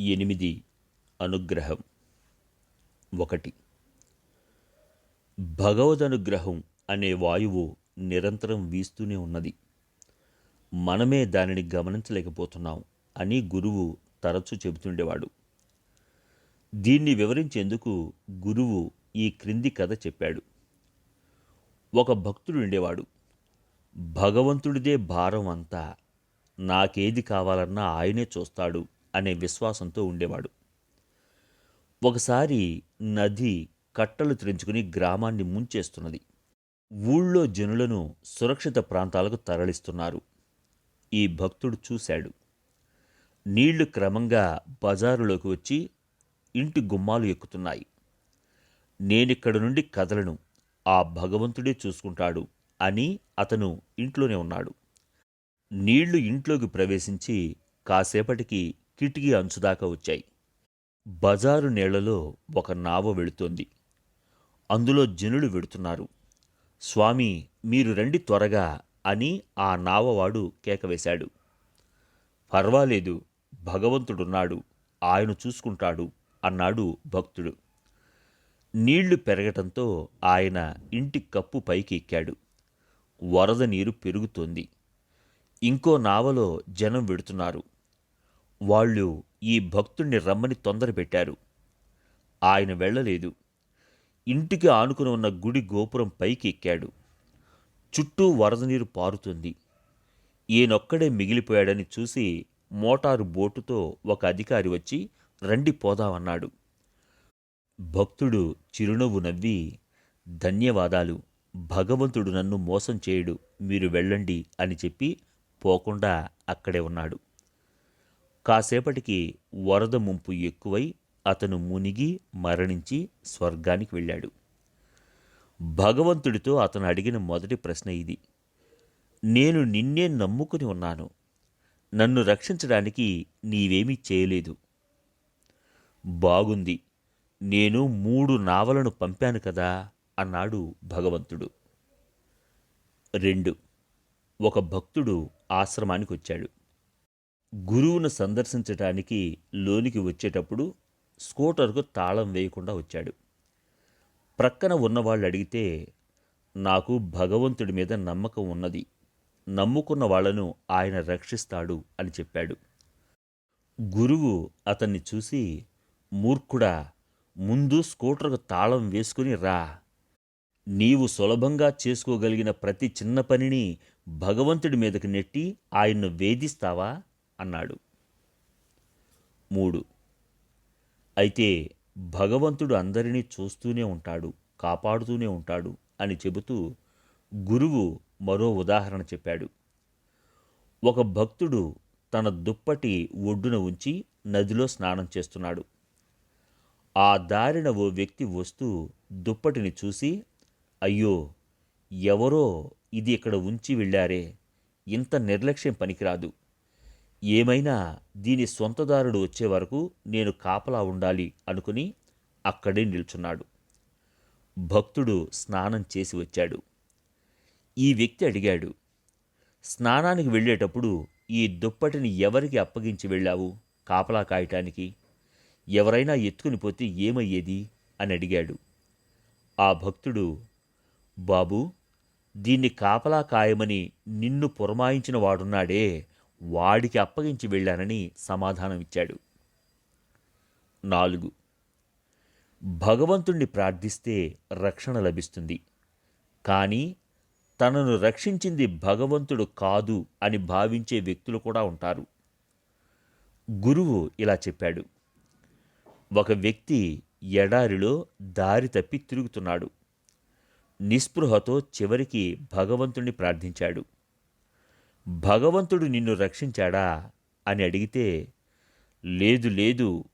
ఎనిమిది అనుగ్రహం. ఒకటి. భగవదనుగ్రహం అనే వాయువు నిరంతరం వీస్తూనే ఉన్నది. మనమే దానిని గమనించలేకపోతున్నాం అని గురువు తరచూ చెబుతుండేవాడు. దీన్ని వివరించేందుకు గురువు ఈ క్రింది కథ చెప్పాడు. ఒక భక్తుడు ఉండేవాడు. భగవంతుడిదే భారం అంతా. నాకేది కావాలన్నా ఆయనే చూస్తాడు. అనే విశ్వాసంతో ఉండేవాడు. ఒకసారి నది కట్టలు తెరుచుకుని గ్రామాన్ని ముంచేస్తున్నది. ఊళ్ళో జనులను సురక్షిత ప్రాంతాలకు తరలిస్తున్నారు. ఈ భక్తుడు చూశాడు. నీళ్ళు క్రమంగా బజారులోకి వచ్చి ఇంటి గుమ్మాలు ఎక్కుతున్నాయి. నేనిక్కడ నుండి కదలను ఆ భగవంతుడే చూసుకుంటాడు అని అతను ఇంట్లోనే ఉన్నాడు. నీళ్ళు ఇంట్లోకి ప్రవేశించి కాసేపటికి కిటికీ అంచుదాకా వచ్చాయి. బజారు నీళ్ళలో ఒక నావ వెళుతోంది. అందులో జనులు వెడుతున్నారు. స్వామి మీరు రండి త్వరగా అని ఆ నావవాడు కేకవేశాడు. పర్వాలేదు భగవంతుడున్నాడు ఆయన చూసుకుంటాడు అన్నాడు భక్తుడు. నీళ్ళు పెరగటంతో ఆయన ఇంటి కప్పు పైకి ఎక్కాడు వరద నీరు పెరుగుతోంది. ఇంకో నావలో జనం వెడుతున్నారు. వాళ్ళు ఈ భక్తుణ్ణి రమ్మని తొందర పెట్టారు. ఆయన వెళ్ళలేదు. ఇంటికి ఆనుకుని ఉన్న గుడి గోపురం పైకి ఎక్కాడు చుట్టూ వరద నీరు పారుతుంది. ఈయనొక్కడే మిగిలిపోయాడని చూసి మోటారు బోటుతో ఒక అధికారి వచ్చి రండి పోదామన్నాడు. భక్తుడు చిరునవ్వు నవ్వి ధన్యవాదాలు. భగవంతుడు నన్ను మోసం చేయడు. మీరు వెళ్ళండి అని చెప్పి పోకుండా అక్కడే ఉన్నాడు. కాసేపటికి వరద ముంపు ఎక్కువై అతను మునిగి మరణించి స్వర్గానికి వెళ్ళాడు. భగవంతుడితో అతను అడిగిన మొదటి ప్రశ్న ఇది. నేను నిన్నే నమ్ముకుని ఉన్నాను. నన్ను రక్షించడానికి నీవేమీ చేయలేదు. బాగుంది. నేను మూడు నావలను పంపాను కదా అన్నాడు భగవంతుడు. రెండు. ఒక భక్తుడు ఆశ్రమానికి వచ్చాడు గురువును సందర్శించటానికి లోనికి వచ్చేటప్పుడు స్కూటర్కు తాళం వేయకుండా వచ్చాడు. ప్రక్కన ఉన్నవాళ్ళు అడిగితే నాకు భగవంతుడి మీద నమ్మకం ఉన్నది. నమ్ముకున్న వాళ్ళను ఆయన రక్షిస్తాడు అని చెప్పాడు. గురువు అతన్ని చూసి మూర్ఖుడా ముందు స్కూటర్కు తాళం వేసుకుని రా. నీవు సులభంగా చేసుకోగలిగిన ప్రతి చిన్న పనిని భగవంతుడి మీదకి నెట్టి ఆయన్ను వేధిస్తావా? అన్నాడు. మూడు. అయితే భగవంతుడు అందరినీ చూస్తూనే ఉంటాడు కాపాడుతూనే ఉంటాడు అని చెబుతూ గురువు మరో ఉదాహరణ చెప్పాడు. ఒక భక్తుడు తన దుప్పటి ఒడ్డున ఉంచి నదిలో స్నానం చేస్తున్నాడు. ఆ దారిన ఓ వ్యక్తి వస్తూ దుప్పటిని చూసి అయ్యో ఎవరో ఇది ఇక్కడ ఉంచి వెళ్ళారే. ఇంత నిర్లక్ష్యం పనికిరాదు. ఏమైనా దీని సొంతదారుడు వచ్చే వరకు నేను కాపలా ఉండాలి అనుకుని అక్కడే నిల్చున్నాడు. భక్తుడు స్నానం చేసి వచ్చాడు. ఈ వ్యక్తి అడిగాడు స్నానానికి వెళ్ళేటప్పుడు ఈ దుప్పటిని ఎవరికి అప్పగించి వెళ్ళావు కాపలా కాయటానికి? ఎవరైనా ఎత్తుకుని పోతే ఏమయ్యేది? అని అడిగాడు. ఆ భక్తుడు బాబూ దీన్ని కాపలా కాయమని నిన్ను పురమాయించిన వాడున్నాడే వాడికి అప్పగించి వెళ్ళానని సమాధానమిచ్చాడు. నాలుగు. భగవంతుణ్ణి ప్రార్థిస్తే రక్షణ లభిస్తుంది. కానీ తనను రక్షించింది భగవంతుడు కాదు అని భావించే వ్యక్తులు కూడా ఉంటారు. గురువు ఇలా చెప్పాడు. ఒక వ్యక్తి ఎడారిలో దారి తప్పి తిరుగుతున్నాడు. నిస్పృహతో చివరికి భగవంతుణ్ణి ప్రార్థించాడు. భగవంతుడు నిన్ను రక్షించాడా అని అడిగితే లేదు లేదు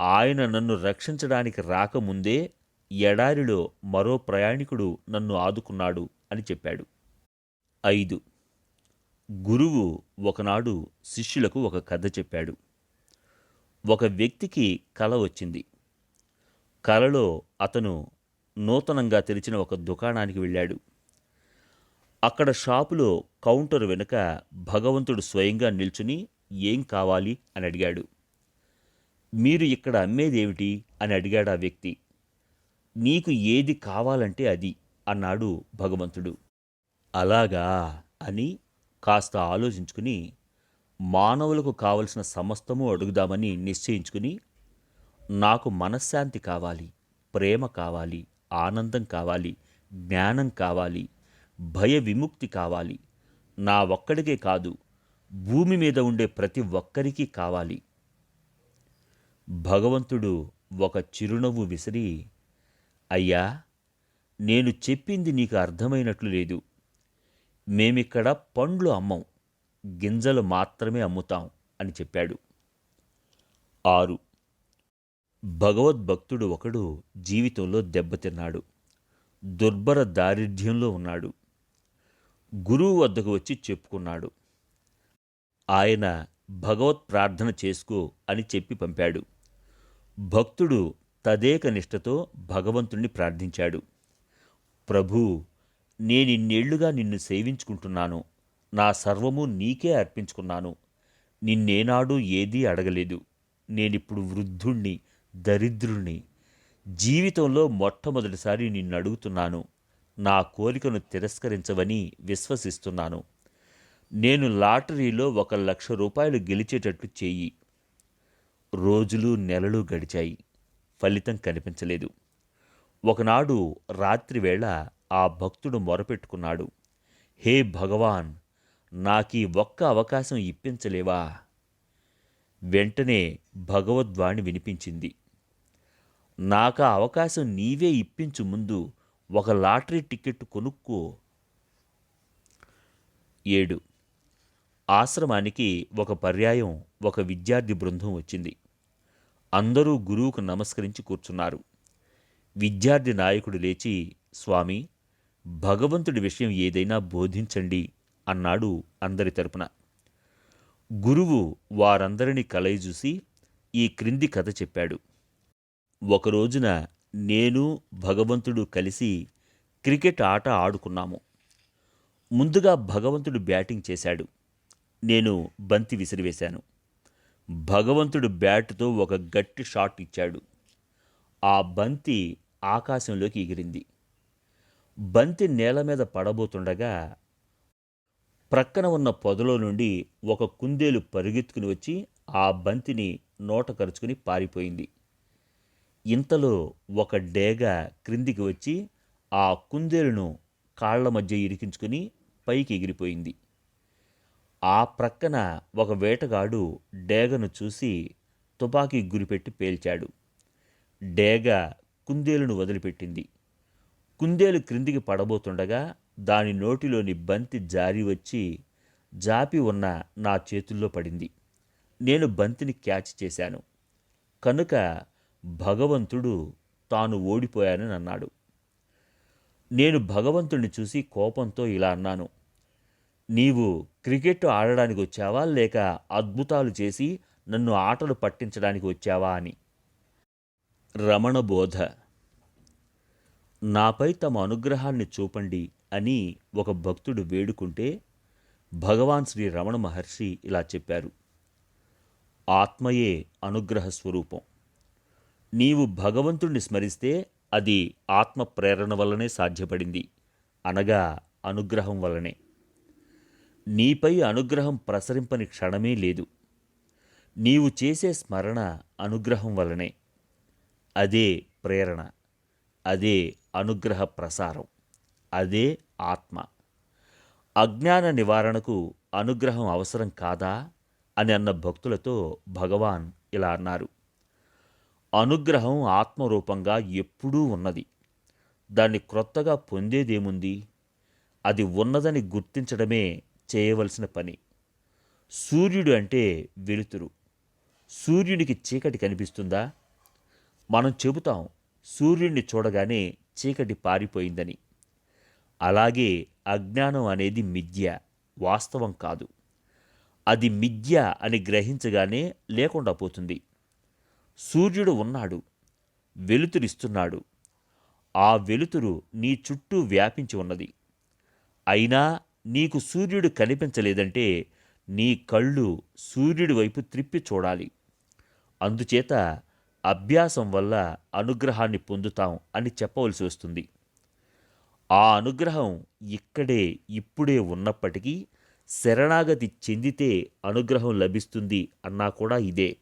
ఆయన నన్ను రక్షించడానికి రాకముందే ఎడారిలో మరో ప్రయాణికుడు నన్ను ఆదుకున్నాడు అని చెప్పాడు. ఐదు. గురువు ఒకనాడు శిష్యులకు ఒక కథ చెప్పాడు. ఒక వ్యక్తికి కల వచ్చింది. కలలో అతను నూతనంగా తెరిచిన ఒక దుకాణానికి వెళ్ళాడు. అక్కడ షాపులో కౌంటర్ వెనుక భగవంతుడు స్వయంగా నిల్చుని ఏం కావాలి అని అడిగాడు. మీరు ఇక్కడ అమ్మేదేమిటి అని అడిగాడు ఆ వ్యక్తి. నీకు ఏది కావాలంటే అది అన్నాడు భగవంతుడు. అలాగా అని కాస్త ఆలోచించుకుని మానవులకు కావలసిన సమస్తము అడుగుదామని నిశ్చయించుకుని నాకు మనశ్శాంతి కావాలి ప్రేమ కావాలి ఆనందం కావాలి జ్ఞానం కావాలి భయ విముక్తి కావాలి. నా ఒక్కడికే కాదు భూమి మీద ఉండే ప్రతి ఒక్కరికి కావాలి. భగవంతుడు ఒక చిరునవ్వు విసిరి అయ్యా నేను చెప్పింది నీకు అర్థమైనట్లు లేదు. మేమిక్కడ పండ్లు అమ్మం గింజలు మాత్రమే అమ్ముతాం అని చెప్పాడు. ఆరు. భగవద్భక్తుడు ఒకడు జీవితంలో దెబ్బతిన్నాడు. దుర్భర దారిఢ్యంలో ఉన్నాడు. గురువు వద్దకు వచ్చి చెప్పుకున్నాడు. ఆయన భగవత్ ప్రార్థన చేసుకో అని చెప్పి పంపాడు. భక్తుడు తదేక నిష్టతో భగవంతుణ్ణి ప్రార్థించాడు. ప్రభూ నేనిన్నేళ్ళుగా నిన్ను సేవించుకుంటున్నాను. నా సర్వము నీకే అర్పించుకున్నాను. నిన్నేనాడు ఏదీ అడగలేదు. నేనిప్పుడు వృద్ధుణ్ణి దరిద్రుణ్ణి. జీవితంలో మొట్టమొదటిసారి నిన్ను అడుగుతున్నాను నా కోరికను తిరస్కరించవని విశ్వసిస్తున్నాను. నేను లాటరీలో ఒక లక్ష రూపాయలు గెలిచేటట్లు చేయి. రోజులు నెలలు గడిచాయి. ఫలితం కనిపించలేదు. ఒకనాడు రాత్రివేళ ఆ భక్తుడు మొరపెట్టుకున్నాడు. హే భగవాన్! నాకీ ఒక్క అవకాశం ఇప్పించలేవా? వెంటనే భగవద్వాణి వినిపించింది. నాకా అవకాశం నీవే ఇప్పించు ముందు ఒక లాటరీ టికెట్ కొనుక్కో. ఏడు. ఆశ్రమానికి ఒక పర్యాయం ఒక విద్యార్థి బృందం వచ్చింది. అందరూ గురువుకు నమస్కరించి కూర్చున్నారు. విద్యార్థి నాయకుడు లేచి స్వామి భగవంతుడి విషయం ఏదైనా బోధించండి అన్నాడు అందరి తరపున. గురువు వారందరినీ కలయిచూసి ఈ క్రింది కథ చెప్పాడు. ఒక రోజున నేను భగవంతుడు కలిసి క్రికెట్ ఆట ఆడుకున్నాము. ముందుగా భగవంతుడు బ్యాటింగ్ చేశాడు. నేను బంతి విసిరివేశాను. భగవంతుడు బ్యాట్తో ఒక గట్టి షాట్ ఇచ్చాడు. ఆ బంతి ఆకాశంలోకి ఎగిరింది. బంతి నేల మీద పడబోతుండగా ప్రక్కన ఉన్న పొదలో నుండి ఒక కుందేలు పరుగెత్తుకుని వచ్చి ఆ బంతిని నోట కరుచుకుని పారిపోయింది. ఇంతలో ఒక డేగ క్రిందికి వచ్చి ఆ కుందేలును కాళ్ళ మధ్య ఇరికించుకుని పైకి ఎగిరిపోయింది. ఆ ప్రక్కన ఒక వేటగాడు డేగను చూసి తుపాకీ గురిపెట్టి పేల్చాడు. డేగ కుందేలును వదిలిపెట్టింది. కుందేలు క్రిందికి పడబోతుండగా దాని నోటిలోని బంతి జారి వచ్చి జాపి ఉన్న నా చేతుల్లో పడింది. నేను బంతిని క్యాచ్ చేశాను. కనుక భగవంతుడు తాను ఓడిపోయానని అన్నాడు. నేను భగవంతుడిని చూసి కోపంతో ఇలా అన్నాను. నీవు క్రికెట్ ఆడడానికి వచ్చావా? లేక అద్భుతాలు చేసి నన్ను ఆటలు పట్టించడానికి వచ్చావా? అని. రమణ బోధ. నాపై తమ అనుగ్రహాన్ని చూపండి అని ఒక భక్తుడు వేడుకుంటే భగవాన్ శ్రీ రమణ మహర్షి ఇలా చెప్పారు. ఆత్మయే అనుగ్రహ స్వరూపం నీవు భగవంతుణ్ణి స్మరిస్తే అది ఆత్మ ప్రేరణ వల్లనే సాధ్యపడింది. అనగా అనుగ్రహం వల్లనే. నీపై అనుగ్రహం ప్రసరింపని క్షణమే లేదు. నీవు చేసే స్మరణ అనుగ్రహం వల్లనే. అదే ప్రేరణ. అదే అనుగ్రహ ప్రసారం. అదే ఆత్మ. అజ్ఞాన నివారణకు అనుగ్రహం అవసరం కాదా అని అన్న భక్తులతో భగవాన్ ఇలా అన్నారు. అనుగ్రహం ఆత్మరూపంగా ఎప్పుడూ ఉన్నది. దాన్ని క్రొత్తగా పొందేదేముంది? అది ఉన్నదని గుర్తించడమే చేయవలసిన పని. సూర్యుడు అంటే వెలుతురు. సూర్యునికి చీకటి కనిపిస్తుందా? మనం చెబుతాం సూర్యుడిని చూడగానే చీకటి పారిపోయిందని. అలాగే అజ్ఞానం అనేది మిథ్య వాస్తవం కాదు. అది మిథ్య అని గ్రహించగానే లేకుండా పోతుంది. సూర్యుడు ఉన్నాడు వెలుతురిస్తున్నాడు. ఆ వెలుతురు నీ చుట్టూ వ్యాపించి ఉన్నది. అయినా నీకు సూర్యుడు కనిపించలేదంటే నీ కళ్ళు సూర్యుడి వైపు త్రిప్పి చూడాలి. అందుచేత అభ్యాసం వల్ల అనుగ్రహాన్ని పొందుతాం అని చెప్పవలసి వస్తుంది. ఆ అనుగ్రహం ఇక్కడే ఇప్పుడే ఉన్నప్పటికీ శరణాగతి చెందితే అనుగ్రహం లభిస్తుంది అన్నా కూడా ఇదే.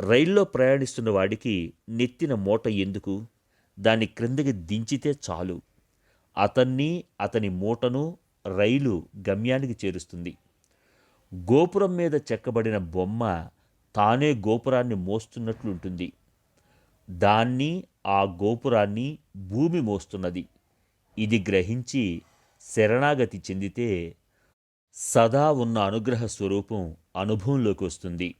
రైల్లో ప్రయాణిస్తున్న వాడికి నెత్తిన మూట ఎందుకు? దాన్ని క్రిందకి దించితే చాలు. అతన్ని అతని మూటను రైలు గమ్యానికి చేరుస్తుంది. గోపురం మీద చెక్కబడిన బొమ్మ తానే గోపురాన్ని మోస్తున్నట్లుంటుంది దాన్ని ఆ గోపురాన్ని భూమి మోస్తున్నది. ఇది గ్రహించి శరణాగతి చెందితే సదా ఉన్న అనుగ్రహ స్వరూపం అనుభవంలోకి వస్తుంది.